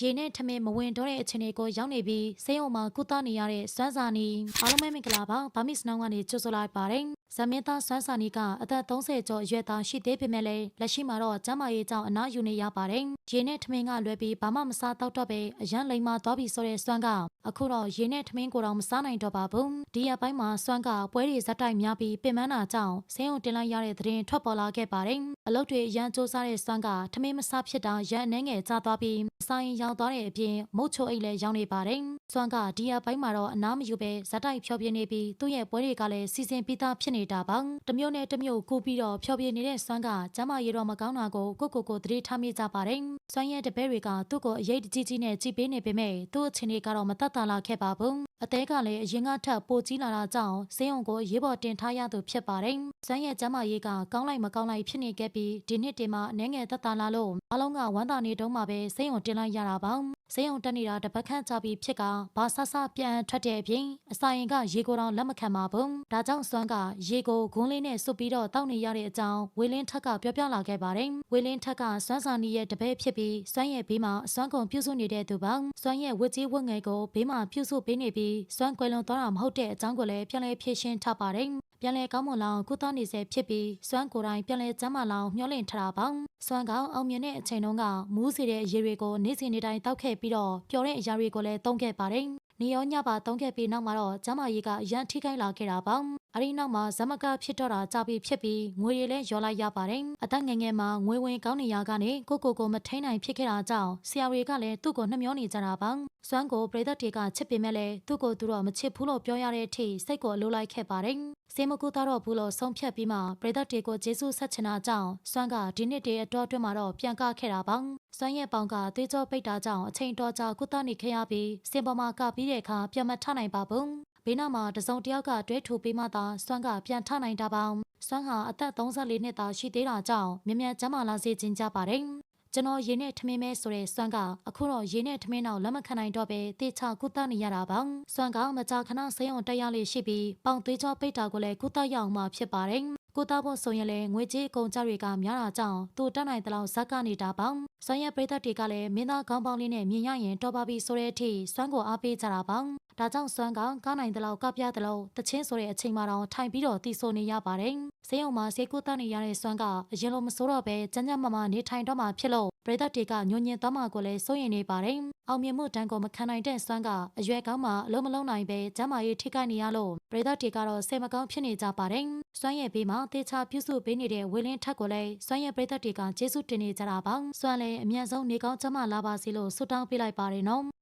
ရေနဲ့ထမင်းမဝင်တော့တဲ့အခြေအနေကိုရောက်နေပြီးဆေးရုံမှာကုသနေရတဲ့စွမ်းစာနီအားလုံးပဲမင်္ဂလာပါဗာမစ်စနောင်းကနေကြိုဆိုလိုက်ပါတယ်ဇမင်းသားစွမ်းစာနီကအသက်30ကျော်အရွယ်သားရှိသေးပေမဲ့လည်းလက်ရှိမှာတော့ကျန်းမာရေးကြောင့်အနားယူနေရပါတယ်ရေနဲ့ထမင်းကလွယ်ပြီးဘာမှမစားတော့တော့ပဲအရန်လိမ်မာသွားပြီဆိုတဲ့စွမ်းကအခုတော့ရေနဲ့ထမင်းကိုတော့မစားနိုင်တော့ပါဘူးဒီရက်ပိုင်းမှာစွမ်းကပွဲတွေဇက်တိုက်များပြီးပင်ပန်းတာကြောင့်ဆေးရုံတင်လိုက်ရတဲ့သတင်းထွက်ပေါ်လာခဲ့ပါတယ်အလုပ်တွေအရန်စူးစမ်းတဲ့စွမ်းကထမင်းမစားဖြစ်တာရန်အနေငယ်ကျသွားပြီးဆိုင်ရောက်သွားတဲ့အပြင်မုတ်ချိုအိတ်လည်းရောက်နေပါတယ်စွမ်းကဒီရက်ပိုင်းမှာတော့အနားမယူပဲဇက်တိုက်ဖြောပြနေပြီးသူ့ရဲ့ပွဲတွေကလည်းစီစဉ်ပြီးသားဖြစ်နေတာပါတစ်မျိုးနဲ့တစ်မျိုးကူပြီးတော့ဖြောပြနေတဲ့စွမ်းကကျမ်းမာရေးတော့မကောင်းတာကိုကိုကိုကိုသတိထားမိကြပါတယ်စွမ်းရဲ့တပည့်တွေကသူ့ကိုအရေးတကြီးကြီးနဲ့ကြည်ပေးနေပေမဲ့သူ့အခြေအနေကတော့မသက်သာလာခဲ့ပါဘူးအသေးကလည်းအရင်ကထပ်ပိုကြီးလာတာကြောင့်ဆေးရုံကိုရေးပေါ်တင်ထားရသူဖြစ်ပါတယ်စွမ်းရဲ့ကျမ်းမာရေးကကောင်းလိုက်မကောင်းလိုက်ဖြစ်နေခဲ့ပြီးဒီနှစ်တင်မှာအနေငယ်သက်သာလာလို့အလုံးကဝမ်းသာနေတုန်းမှာပဲဆေးရုံတင်လိုက်ရတာပါ ဆေးရုံတက်နေတာတစ်ပတ်ခန့်ကြာပြီဖြစ်ကဘာဆဆပြန်ထွက်တဲ့အပြင်အစာရင်ကရေကိုယ်တော်လက်မခံပါဘူးဒါကြောင့်စွမ်းကရေကိုဂွန်းလေးနဲ့စွပ်ပြီးတော့တောက်နေရတဲ့အကြောင်းဝေလင်းထက်ကပြောပြလာခဲ့ပါတယ်ဝေလင်းထက်ကစွမ်းစာနီရဲ့တပည့်ဖြစ်ပြီးစွမ်းရဲ့ဘေးမှာစွမ်းကုန်ပြုစုနေတဲ့သူပါစွမ်းရဲ့ဝတ်ကြီးဝတ်ငယ်ကိုဘေးမှာပြုစုပေးနေပြီးစွမ်းကွယ်လွန်သွားတာမဟုတ်တဲ့အကြောင်းကိုလည်းပြန်လည်ဖြေရှင်းထားပါတယ် ပြန်လဲကောင်းမွန်လောင်ကုသနေစေဖြစ်ပြီးစွမ်းကိုယ်တိုင်ပြန်လဲကျမ်းမာလောင်မျှော်လင့်ထားတာပါစွမ်းကောင်အောင်မြင်တဲ့အချိန်တုန်းကမူးစေတဲ့အရေးတွေကိုနေ့စဉ်နေ့တိုင်းတောက်ခဲ့ပြီးတော့ပျော်တဲ့အရာတွေကိုလည်းသုံးခဲ့ပါတယ်နေရောညပါသုံးခဲ့ပြီးနောက်မှာတော့ကျမ်းမာရေးကအရန်ထိခိုက်လာခဲ့တာပါအဒီနောက်မှာဇမကဖြစ်တော့တာကြာပြီဖြစ်ပြီးငွေတွေလည်းရောလိုက်ရပါတယ်အသက်ငယ်ငယ်မှာငွေဝင်ကောင်းနေရကနေကိုကိုကိုမထိန်နိုင်ဖြစ်ခဲ့တာကြောင့်ဆရာတွေကလည်းသူ့ကိုနှမျောနေကြတာပါစွမ်းကိုပြည်သက်တွေကချစ်ပေမဲ့လည်းသူ့ကိုသူတော့မချစ်ဘူးလို့ပြောရတဲ့အထိစိတ်ကိုအလိုလိုက်ခဲ့ပါတယ် စေမကူသားတော့ဘူးလို့ဆုံးဖြတ်ပြီးမှပြည်သက်တွေကိုဂျေဆုဆက်ချင်တာကြောင့်စွမ်းကဒီနှစ်တည်းအတော်အတွင်းမှာတော့ပြန်ကခဲ့တာပါစွမ်းရဲ့ပေါင်ကသွေးကြောပိတ်တာကြောင့်အချိန်တော်ကြာကုသနေခဲ့ရပြီးစင်ပေါ်မှာကပြီးတဲ့အခါပြန်မထနိုင်ပါဘူးဘေးနားမှာတစုံတစ်ယောက်ကတွဲထူပြီးမှသာစွမ်းကပြန်ထနိုင်တာပါစွမ်းဟာအသက်34နှစ်သာရှိသေးတာကြောင့်မြ мян ကျမ်းမာလာစေခြင်းကြပါတယ် ကျွန်တော်ရေနဲ့ထမင်းမဲဆိုတဲ့စွမ်းကအခုတော့ရေနဲ့ထမင်းတော့လက်မခံနိုင်တော့ပဲတေချာကုသနေရတာပါစွမ်းကမကြာခဏဆေးရုံတက်ရလေးရှိပြီးပေါင်သွေးကြောပိတ်တာကိုလည်းကုသရအောင်မှဖြစ်ပါတယ်ကိုသားဖို့ဆိုရင်လည်းငွေကြေးအကုန်ကြတွေကများတာကြောင့်သူတက်နိုင်တဲ့လောက်ဇက်ကနေနေတာပေါ့။ဆွမ်းရဲ့ပရိသတ်တွေကလည်းမင်းသားခေါင်းပေါင်းလေးနဲ့မြင်ရရင်တော်ပါပြီဆိုတဲ့အထိစွမ်းကိုအားပေးကြတာပေါ့။ဒါကြောင့်စွမ်းကကားနိုင်တဲ့လောက်ကပြတဲ့လောက်တချင်းဆိုတဲ့အချိန်မှတော့ထိုင်ပြီးတော့တီဆိုနေရပါတယ်။ဈေးရုံမှာဈေးကုသနေရတဲ့စွမ်းကအရင်လိုမစိုးတော့ပဲကြမ်းကြမ်းမမနေထိုင်တော့မှဖြစ်လို့ပရိသတ်တွေကညွညင်သွားမှကိုလည်းစိုးရင်နေပါတယ်။အောင်မြင်မှုတန်းကိုမခံနိုင်တဲ့စွမ်းကအရွယ်ကောင်းမှအလုံးမလုံးနိုင်ပဲကျမ်းမာရေးထိခိုက်နေရလို့ပရိသတ်တွေကတော့စိတ်မကောင်းဖြစ်နေကြပါတယ်။စွမ်းရဲ့ဘေးမှာတေချာပြုစုပေးနေတဲ့ဝေလင်းထက်ကိုလည်းစွမ်းရဲ့ပရိသတ်တွေကကျေးဇူးတင်နေကြတာပါ။စွမ်းလည်းအမြန်ဆုံးနေကောင်းကျမ်းမာလာပါစေလို့ဆုတောင်းပေးလိုက်ပါတယ်နော်။